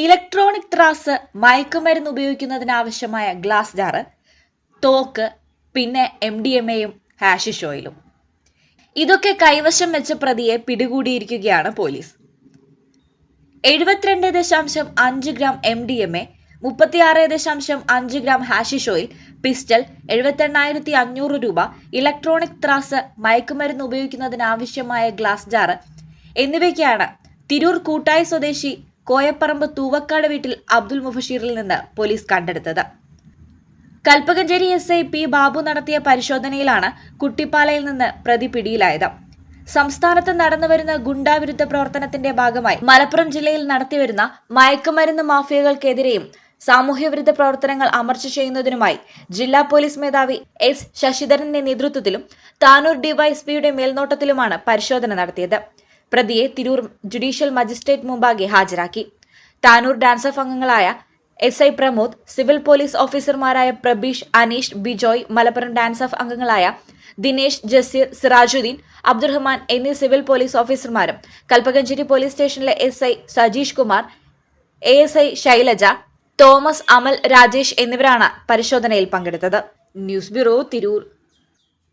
Electronic ത്രാസ് മയക്കുമരുന്ന് ഉപയോഗിക്കുന്നതിനാവശ്യമായ glass jar തോക്ക് പിന്നെ എം ഡി എം എയും ഹാഷിഷ് ഓയിലും. ഇതൊക്കെ കൈവശം വെച്ച പ്രതിയെ പിടികൂടിയിരിക്കുകയാണ് പോലീസ്. എഴുപത്തിരണ്ട് ദശാംശം അഞ്ച് gram M D M A മുപ്പത്തിയാറ് ദശാംശം അഞ്ച് ഗ്രാം ഹാഷിഷ് ഓയിൽ പിസ്റ്റൽ എഴുപത്തെണ്ണായിരത്തി അഞ്ഞൂറ് രൂപ ഇലക്ട്രോണിക് ത്രാസ് മയക്കുമരുന്ന് ഉപയോഗിക്കുന്നതിനാവശ്യമായ ഗ്ലാസ് ജാറ് എന്നിവയ്ക്കാണ് തിരൂർ കൂട്ടായി സ്വദേശി കോയപ്പറമ്പ് തൂവക്കാട് വീട്ടിൽ അബ്ദുൽ മുഫഷീറിൽ നിന്ന് പോലീസ് കണ്ടെടുത്തത്. Kalpakanchery S I P Babu നടത്തിയ പരിശോധനയിലാണ് കുട്ടിപ്പാലയിൽ നിന്ന് പ്രതി പിടിയിലായത്. സംസ്ഥാനത്ത് നടന്നുവരുന്ന ഗുണ്ടാവിരുദ്ധ പ്രവർത്തനത്തിന്റെ ഭാഗമായി മലപ്പുറം ജില്ലയിൽ നടത്തിവരുന്ന മയക്കുമരുന്ന് മാഫിയകൾക്കെതിരെയും സാമൂഹ്യവിരുദ്ധ പ്രവർത്തനങ്ങൾ അമർച്ച ചെയ്യുന്നതിനുമായി ജില്ലാ പോലീസ് മേധാവി എസ് ശശിധരന്റെ നേതൃത്വത്തിലും താനൂർ ഡിവൈഎസ്പിയുടെ മേൽനോട്ടത്തിലുമാണ് പരിശോധന നടത്തിയത്. പ്രതിയെ തിരൂർ ജുഡീഷ്യൽ മജിസ്ട്രേറ്റ് മുമ്പാകെ ഹാജരാക്കി. താനൂർ ഡാൻസ് ഓഫ് അംഗങ്ങളായ S I Pramod civil police ഓഫീസർമാരായ പ്രബീഷ് അനീഷ് ബിജോയ് മലപ്പുറം ഡാൻസ് ഓഫ് അംഗങ്ങളായ ദിനേഷ് ജസീർ സിറാജുദ്ദീൻ അബ്ദുറഹ്മാൻ എന്നീ സിവിൽ പോലീസ് ഓഫീസർമാരും കൽപ്പകഞ്ചേരി പോലീസ് സ്റ്റേഷനിലെ S I Sajeesh Kumar A S I Shailaja Thomas Amal Rajesh എന്നിവരാണ് പരിശോധനയിൽ പങ്കെടുത്തത്. News bureau Tirur.